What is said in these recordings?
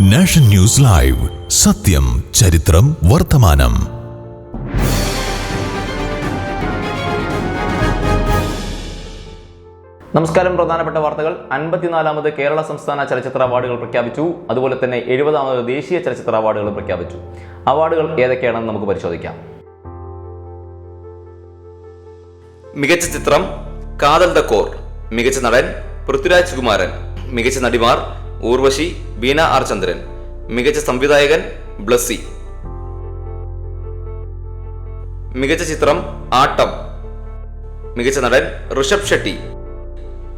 Nation news live. സത്യം ചരിത്രം വർത്തമാനം. നമസ്കാരം പ്രധാനപ്പെട്ട വാർത്തകൾ. അൻപത്തിനാലാമത് കേരള സംസ്ഥാന ചലച്ചിത്ര അവാർഡുകൾ പ്രഖ്യാപിച്ചു. അതുപോലെ തന്നെ എഴുപതാമത് ദേശീയ ചലച്ചിത്ര അവാർഡുകൾ പ്രഖ്യാപിച്ചു. അവാർഡുകൾ ഏതൊക്കെയാണെന്ന് നമുക്ക് പരിശോധിക്കാം. മികച്ച ചിത്രം കാതൽ ദ കോർ. മികച്ച നടൻ പൃഥ്വിരാജ് കുമാരൻ. മികച്ച നടിമാർ ഊർവശി ബീന ആർ ചന്ദ്രൻ മികച്ച സംവിധായകൻ ബ്ലസ്സി. മികച്ച ചിത്രം ആട്ടം. മികച്ച നടൻ ഋഷഭ് ഷെട്ടി.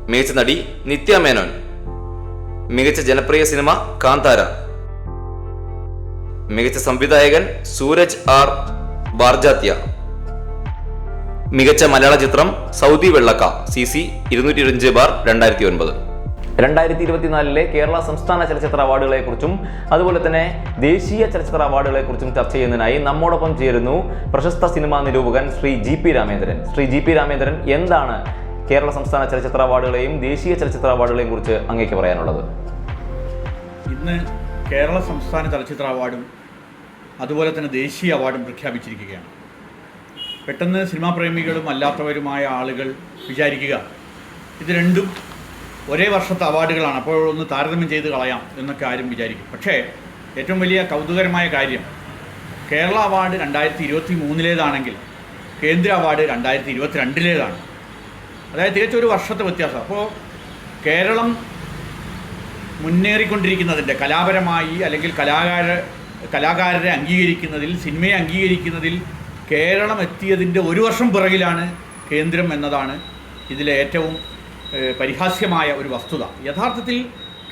മികച്ച നടി നിത്യ മേനോൻ. മികച്ച ജനപ്രിയ സിനിമ കാന്താര. മികച്ച സംവിധായകൻ സൂരജ് ആർ. ബാർജാത്യ മികച്ച മലയാള ചിത്രം സൗദി വെള്ളക്ക. സി സി ഇരുന്നൂറ്റി ഇരുപഞ്ച് ബാർ രണ്ടായിരത്തി ഒൻപത്. രണ്ടായിരത്തി ഇരുപത്തിനാലിലെ കേരള സംസ്ഥാന ചലച്ചിത്ര അവാർഡുകളെക്കുറിച്ചും അതുപോലെ തന്നെ ദേശീയ ചലച്ചിത്ര അവാർഡുകളെക്കുറിച്ചും ചർച്ച ചെയ്യുന്നതിനായി നമ്മോടൊപ്പം ചേരുന്നു പ്രശസ്ത സിനിമാ നിരൂപകൻ Shri G P Ramendran. Shri G P Ramendran എന്താണ് കേരള സംസ്ഥാന ചലച്ചിത്ര അവാർഡുകളെയും ദേശീയ ചലച്ചിത്ര അവാർഡുകളെയും കുറിച്ച് അങ്ങേക്ക് പറയാനുള്ളത്? ഇന്ന് കേരള സംസ്ഥാന ചലച്ചിത്ര അവാർഡും അതുപോലെ തന്നെ ദേശീയ അവാർഡും പ്രഖ്യാപിച്ചിരിക്കുകയാണ്. പെട്ടെന്ന് സിനിമാ പ്രേമികളും അല്ലാത്തവരുമായ ആളുകൾ വിചാരിക്കുക ഇത് രണ്ടും ഒരേ വർഷത്തെ അവാർഡുകളാണ്. അപ്പോൾ ഒന്ന് താരതമ്യം ചെയ്ത് കളയാം എന്നൊക്കെ ആരും വിചാരിക്കും. പക്ഷേ ഏറ്റവും വലിയ കൗതുകരമായ കാര്യം കേരള അവാർഡ് രണ്ടായിരത്തി ഇരുപത്തി മൂന്നിലേതാണെങ്കിൽ കേന്ദ്ര അവാർഡ് രണ്ടായിരത്തി ഇരുപത്തി രണ്ടിലേതാണ് അതായത് തികച്ചും ഒരു വർഷത്തെ വ്യത്യാസം. അപ്പോൾ കേരളം മുന്നേറിക്കൊണ്ടിരിക്കുന്നതിന്റെ കലാപരമായി അല്ലെങ്കിൽ കലാകാര കലാകാരരെ അംഗീകരിക്കുന്നതിൽ സിനിമയെ അംഗീകരിക്കുന്നതിൽ കേരളം എത്തിയതിന്റെ ഒരു വർഷം പിറകിലാണ് കേന്ദ്രം എന്നതാണ് ഇതിലെ ഏറ്റവും പരിഹാസ്യമായ ഒരു വസ്തുത. യഥാർത്ഥത്തിൽ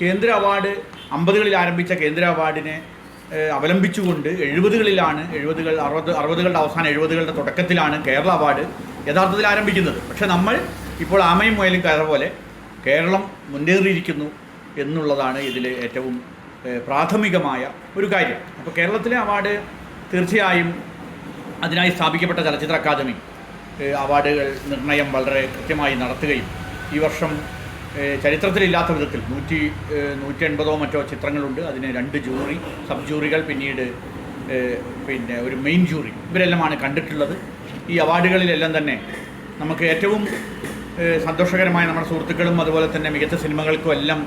കേന്ദ്ര അവാർഡ് അമ്പതുകളിൽ ആരംഭിച്ച കേന്ദ്ര അവാർഡിനെ അവലംബിച്ചുകൊണ്ട് എഴുപതുകളിലാണ് എഴുപതുകൾ അറുപത് അറുപതുകളുടെ അവസാനം എഴുപതുകളുടെ തുടക്കത്തിലാണ് കേരള അവാർഡ് യഥാർത്ഥത്തിൽ ആരംഭിക്കുന്നത്. പക്ഷേ നമ്മൾ ഇപ്പോൾ ആമയും മുയലും കയറ പോലെ കേരളം മുന്നേറിയിരിക്കുന്നു എന്നുള്ളതാണ് ഇതിൽ ഏറ്റവും പ്രാഥമികമായ ഒരു കാര്യം. അപ്പോൾ കേരളത്തിലെ അവാർഡ് തീർച്ചയായും അതിനായി സ്ഥാപിക്കപ്പെട്ട ചലച്ചിത്ര അക്കാദമി അവാർഡുകൾ നിർണയം വളരെ കൃത്യമായി നടത്തുകയും ഈ വർഷം ചരിത്രത്തിലില്ലാത്ത വിധത്തിൽ നൂറ്റി നൂറ്റി എൺപതോ മറ്റോ ചിത്രങ്ങളുണ്ട്. അതിന് രണ്ട് ജൂറി സബ് ജൂറികൾ പിന്നീട് പിന്നെ ഒരു മെയിൻ ജൂറി. ഇവരെല്ലാമാണ് കണ്ടിട്ടുള്ളത്. ഈ അവാർഡുകളിലെല്ലാം തന്നെ നമുക്ക് ഏറ്റവും സന്തോഷകരമായ നമ്മുടെ സുഹൃത്തുക്കളും അതുപോലെ തന്നെ മികച്ച സിനിമകൾക്കും എല്ലാം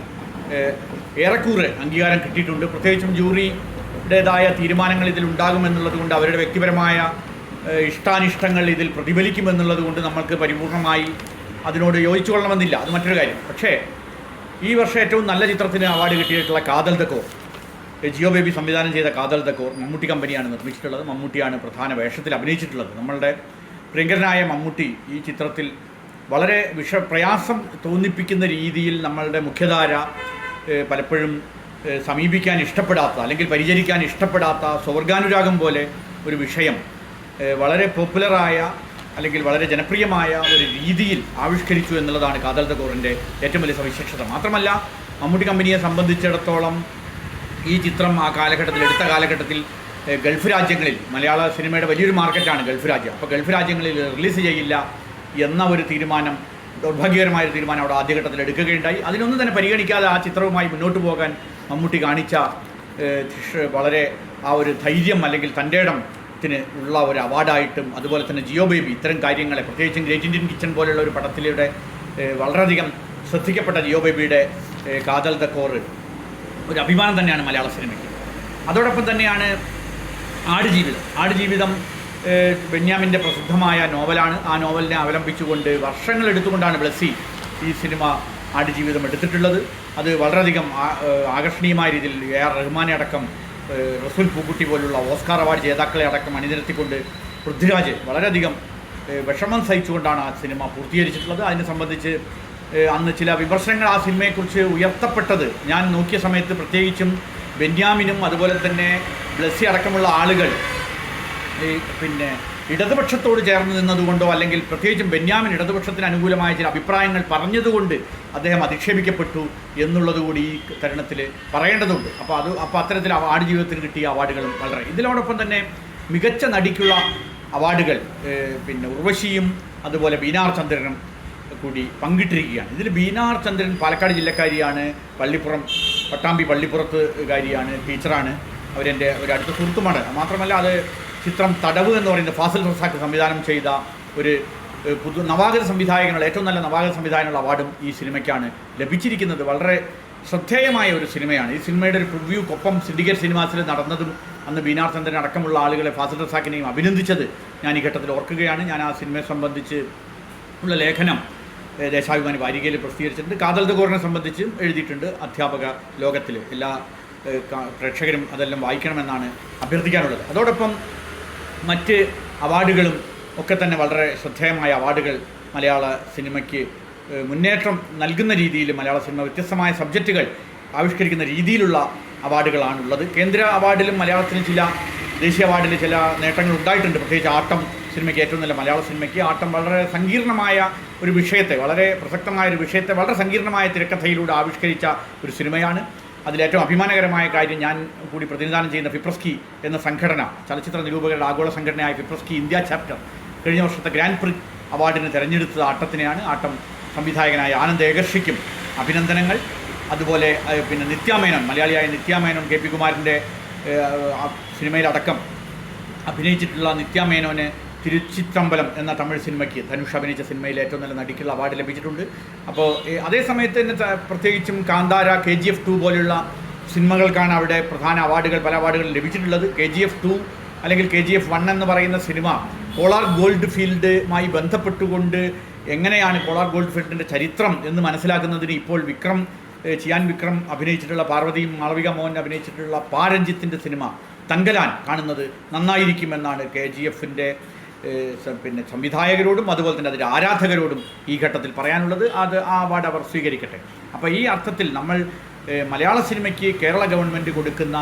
ഏറെക്കുറെ അംഗീകാരം കിട്ടിയിട്ടുണ്ട്. പ്രത്യേകിച്ചും ജൂറിയുടേതായ തീരുമാനങ്ങൾ ഇതിൽ ഉണ്ടാകുമെന്നുള്ളത് കൊണ്ട് അവരുടെ വ്യക്തിപരമായ ഇഷ്ടാനിഷ്ടങ്ങൾ ഇതിൽ പ്രതിഫലിക്കുമെന്നുള്ളത് കൊണ്ട് നമ്മൾക്ക് പരിപൂർണമായി അതിനോട് യോജിച്ചു കൊള്ളണമെന്നില്ല അത് മറ്റൊരു കാര്യം. പക്ഷേ ഈ വർഷം ഏറ്റവും നല്ല ചിത്രത്തിന് അവാർഡ് കിട്ടിയിട്ടുള്ള കാതൽ ദക്കോർ ജിയോ ബേബി സംവിധാനം ചെയ്ത കാതൽ ദക്കോർ മമ്മൂട്ടി കമ്പനിയാണ് നിർമ്മിച്ചിട്ടുള്ളത്. മമ്മൂട്ടിയാണ് പ്രധാന വേഷത്തിൽ അഭിനയിച്ചിട്ടുള്ളത്. നമ്മളുടെ പ്രിയങ്കരനായ മമ്മൂട്ടി ഈ ചിത്രത്തിൽ വളരെ വിഷ പ്രയാസം തോന്നിപ്പിക്കുന്ന രീതിയിൽ നമ്മളുടെ മുഖ്യധാര പലപ്പോഴും സമീപിക്കാൻ ഇഷ്ടപ്പെടാത്ത അല്ലെങ്കിൽ പരിചരിക്കാൻ ഇഷ്ടപ്പെടാത്ത സ്വർഗാനുരാഗം പോലെ ഒരു വിഷയം വളരെ പോപ്പുലറായ അല്ലെങ്കിൽ വളരെ ജനപ്രിയമായ ഒരു രീതിയിൽ ആവിഷ്കരിച്ചു എന്നുള്ളതാണ് കാതൽ തകോറിന്റെ ഏറ്റവും വലിയ സവിശേഷത. മാത്രമല്ല മമ്മൂട്ടി കമ്പനിയെ സംബന്ധിച്ചിടത്തോളം ഈ ചിത്രം ആ കാലഘട്ടത്തിൽ എടുത്ത കാലഘട്ടത്തിൽ ഗൾഫ് രാജ്യങ്ങളിൽ മലയാള സിനിമയുടെ വലിയൊരു മാർക്കറ്റാണ് ഗൾഫ് രാജ്യം. അപ്പോൾ ഗൾഫ് രാജ്യങ്ങളിൽ റിലീസ് ചെയ്യില്ല എന്ന ഒരു തീരുമാനം ദൗർഭാഗ്യകരമായ ഒരു തീരുമാനം അവിടെ ആദ്യഘട്ടത്തിൽ എടുക്കുകയുണ്ടായി. അതിനൊന്നും തന്നെ പരിഗണിക്കാതെ ആ ചിത്രവുമായി മുന്നോട്ട് പോകാൻ മമ്മൂട്ടി കാണിച്ച വളരെ ആ ഒരു ധൈര്യം അല്ലെങ്കിൽ തന്റെ ഇടത്തിന് ഉള്ള ഒരു അവാർഡായിട്ടും അതുപോലെ തന്നെ ജിയോ ബേബി ഇത്തരം കാര്യങ്ങളെ പ്രത്യേകിച്ചും ഗ്രേറ്റ് ഇന്ത്യൻ കിച്ചൺ പോലെയുള്ള ഒരു പടത്തിലൂടെ വളരെയധികം ശ്രദ്ധിക്കപ്പെട്ട ജിയോ ബേബിയുടെ കാതൽ ദ ഒരു അഭിമാനം തന്നെയാണ് മലയാള സിനിമയ്ക്ക്. അതോടൊപ്പം തന്നെയാണ് ആടുജീവിതം. ആടുജീവിതം ബെന്യാമിന്റെ പ്രസിദ്ധമായ നോവലാണ്. ആ നോവലിനെ അവലംബിച്ചുകൊണ്ട് വർഷങ്ങൾ എടുത്തുകൊണ്ടാണ് ബ്ലസ്സി ഈ സിനിമ ആടുജീവിതം എടുത്തിട്ടുള്ളത്. അത് വളരെയധികം ആകർഷണീയമായ രീതിയിൽ എ ആർ റഹ്മാനെ അടക്കം റസൂൽ പൂക്കുട്ടി പോലുള്ള ഓസ്കാർ അവാർഡ് ജേതാക്കളെ അടക്കം അണിനിരത്തിക്കൊണ്ട് പൃഥ്വിരാജ് വളരെയധികം വിഷമം സഹിച്ചുകൊണ്ടാണ് ആ സിനിമ പൂർത്തീകരിച്ചിട്ടുള്ളത്. അതിനെ സംബന്ധിച്ച് അന്ന് ചില വിമർശനങ്ങൾ ആ സിനിമയെക്കുറിച്ച് ഉയർത്തപ്പെട്ടത് ഞാൻ നോക്കിയ സമയത്ത് പ്രത്യേകിച്ചും ബെന്യാമിനും അതുപോലെ തന്നെ ബ്ലസ്സി അടക്കമുള്ള ആളുകൾ പിന്നെ ഇടതുപക്ഷത്തോട് ചേർന്ന് നിന്നതുകൊണ്ടോ അല്ലെങ്കിൽ പ്രത്യേകിച്ചും ബെന്യാമിൻ ഇടതുപക്ഷത്തിന് അനുകൂലമായ ചില അഭിപ്രായങ്ങൾ പറഞ്ഞതുകൊണ്ട് അദ്ദേഹം അധിക്ഷേപിക്കപ്പെട്ടു എന്നുള്ളത് കൂടി ഈ തരുണത്തിൽ പറയേണ്ടതുണ്ട്. അപ്പോൾ അത് അപ്പോൾ അത്തരത്തിൽ ആട് ജീവിതത്തിന് കിട്ടിയ അവാർഡുകളും വളരെ. ഇതിനോടൊപ്പം തന്നെ മികച്ച നടിക്കുള്ള അവാർഡുകൾ പിന്നെ ഉർവശിയും അതുപോലെ ബീനാർ ചന്ദ്രനും കൂടി പങ്കിട്ടിരിക്കുകയാണ്. ഇതിൽ ബീനാർ ചന്ദ്രൻ പാലക്കാട് ജില്ലക്കാരിയാണ് പള്ളിപ്പുറം പട്ടാമ്പി പള്ളിപ്പുറത്ത് കാരിയാണ് ടീച്ചറാണ്. അവരെന്റെ ഒരു അടുത്ത സുഹൃത്തുമാണ്. മാത്രമല്ല അത് ചിത്രം തടവ് എന്ന് പറയുന്ന ഫാസിൽ റസാഖ് സംവിധാനം ചെയ്ത ഒരു പുതു നവാഗത സംവിധായകനുള്ള ഏറ്റവും നല്ല നവാഗത സംവിധായകനുള്ള അവാർഡും ഈ സിനിമയ്ക്കാണ് ലഭിച്ചിരിക്കുന്നത്. വളരെ ശ്രദ്ധേയമായ ഒരു സിനിമയാണ്. ഈ സിനിമയുടെ ഒരു പ്രിവ്യൂക്കൊപ്പം സിൻഡിക്കേറ്റ് സിനിമാസിൽ നടന്നതും അന്ന് ബീനാർ ചന്ദ്രൻ അടക്കമുള്ള ആളുകളെ ഫാസിൽ റസാക്കിനെയും അഭിനന്ദിച്ചത് ഞാൻ ഈ ഘട്ടത്തിൽ ഓർക്കുകയാണ്. ഞാൻ ആ സിനിമയെ സംബന്ധിച്ച് ഉള്ള ലേഖനം ദേശാഭിമാനി വാരികയിൽ പ്രസിദ്ധീകരിച്ചിട്ടുണ്ട്. കാതൽ ദഗോറിനെ സംബന്ധിച്ചും എഴുതിയിട്ടുണ്ട് അധ്യാപക ലോകത്തിൽ എല്ലാ പ്രേക്ഷകരും അതെല്ലാം വായിക്കണമെന്നാണ് അഭ്യർത്ഥിക്കാനുള്ളത്. അതോടൊപ്പം മറ്റ് അവാർഡുകളും ഒക്കെ തന്നെ വളരെ ശ്രദ്ധേയമായ അവാർഡുകൾ മലയാള സിനിമയ്ക്ക് മുന്നേറ്റം നൽകുന്ന രീതിയിൽ മലയാള സിനിമ വ്യത്യസ്തമായ സബ്ജക്റ്റുകൾ ആവിഷ്കരിക്കുന്ന രീതിയിലുള്ള അവാർഡുകളാണുള്ളത്. കേന്ദ്ര അവാർഡിലും മലയാളത്തിന് ചില ദേശീയ അവാർഡിൽ ചില നേട്ടങ്ങൾ ഉണ്ടായിട്ടുണ്ട്. പ്രത്യേകിച്ച് ആട്ടം സിനിമയ്ക്ക് ഏറ്റവും നല്ല മലയാള സിനിമയ്ക്ക് ആട്ടം വളരെ സങ്കീർണമായ ഒരു വിഷയത്തെ വളരെ പ്രസക്തമായ ഒരു വിഷയത്തെ വളരെ സങ്കീർണമായ തിരക്കഥയിലൂടെ ആവിഷ്കരിച്ച ഒരു സിനിമയാണ്. അതിലേറ്റവും അഭിമാനകരമായ കാര്യം ഞാൻ കൂടി പ്രതിനിധാനം ചെയ്യുന്ന ഫിപ്രസ്കി എന്ന സംഘടന ചലച്ചിത്ര നിരൂപകരുടെ ആഗോള സംഘടനയായ ഫിപ്രസ്കി ഇന്ത്യ ചാപ്റ്റർ കഴിഞ്ഞ വർഷത്തെ ഗ്രാൻഡ് പ്രി അവാർഡിന് തിരഞ്ഞെടുത്തത് ആട്ടത്തിനെയാണ് ആട്ടം സംവിധായകനായ ആനന്ദ് ഏകർഷിക്കും അഭിനന്ദനങ്ങൾ. അതുപോലെ പിന്നെ നിത്യാമേനോൻ മലയാളിയായ നിത്യാമേനോൻ കെ പി കുമാരന്റെ സിനിമയിലടക്കം അഭിനയിച്ചിട്ടുള്ള നിത്യാമേനോന് തിരുച്ചിത്രമ്പലം എന്ന തമിഴ് സിനിമയ്ക്ക് ധനുഷ് അഭിനയിച്ച സിനിമയിൽ ഏറ്റവും നല്ല നടിക്കുള്ള അവാർഡ് ലഭിച്ചിട്ടുണ്ട്. അപ്പോൾ അതേ സമയത്ത് തന്നെ പ്രത്യേകിച്ചും Kantara K G F two പോലുള്ള സിനിമകൾക്കാണ് അവിടെ പ്രധാന അവാർഡുകൾ പല അവാർഡുകൾ ലഭിച്ചിട്ടുള്ളത്. കെ ജി എഫ് ടു അല്ലെങ്കിൽ കെ ജി എഫ് വൺ എന്ന് പറയുന്ന സിനിമ പോളാർ ഗോൾഡ് ഫീൽഡുമായി ബന്ധപ്പെട്ടുകൊണ്ട് എങ്ങനെയാണ് പോളാർ ഗോൾഡ് ഫീൽഡിന്റെ ചരിത്രം എന്ന് മനസ്സിലാക്കുന്നതിന് ഇപ്പോൾ വിക്രം ചിയാൻ വിക്രം അഭിനയിച്ചിട്ടുള്ള പാർവതിയും മാളവിക മോഹൻ അഭിനയിച്ചിട്ടുള്ള പാരഞ്ജിത്തിന്റെ സിനിമ തങ്കലാൻ കാണുന്നത് നന്നായിരിക്കുമെന്നാണ് കെ ജി എഫിന്റെ പിന്നെ സംവിധായകരോടും അതുപോലെ തന്നെ അതിന്റെ ആരാധകരോടും ഈ ഘട്ടത്തിൽ പറയാനുള്ളത്. അത് ആ അവാർഡ് അവർ സ്വീകരിക്കട്ടെ. അപ്പോൾ ഈ അർത്ഥത്തിൽ നമ്മൾ മലയാള സിനിമയ്ക്ക് കേരള ഗവൺമെന്റ് കൊടുക്കുന്ന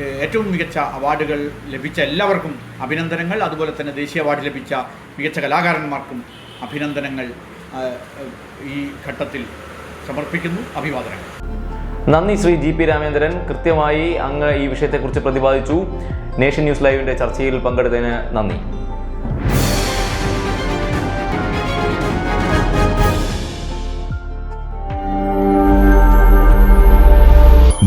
ഏറ്റവും മികച്ച അവാർഡുകൾ ലഭിച്ച എല്ലാവർക്കും അഭിനന്ദനങ്ങൾ. അതുപോലെ തന്നെ ദേശീയ അവാർഡ് ലഭിച്ച മികച്ച കലാകാരന്മാർക്കും അഭിനന്ദനങ്ങൾ ഈ ഘട്ടത്തിൽ സമർപ്പിക്കുന്നു. അഭിവാദനങ്ങൾ. നന്ദി ശ്രീ ജി പി രാമേന്ദ്രൻ. കൃത്യമായി അങ്ങ് ഈ വിഷയത്തെക്കുറിച്ച് പ്രതിപാദിച്ചു. നേഷൻ ന്യൂസ് ലൈവിന്റെ ചർച്ചയിൽ പങ്കെടുത്തതിന് നന്ദി.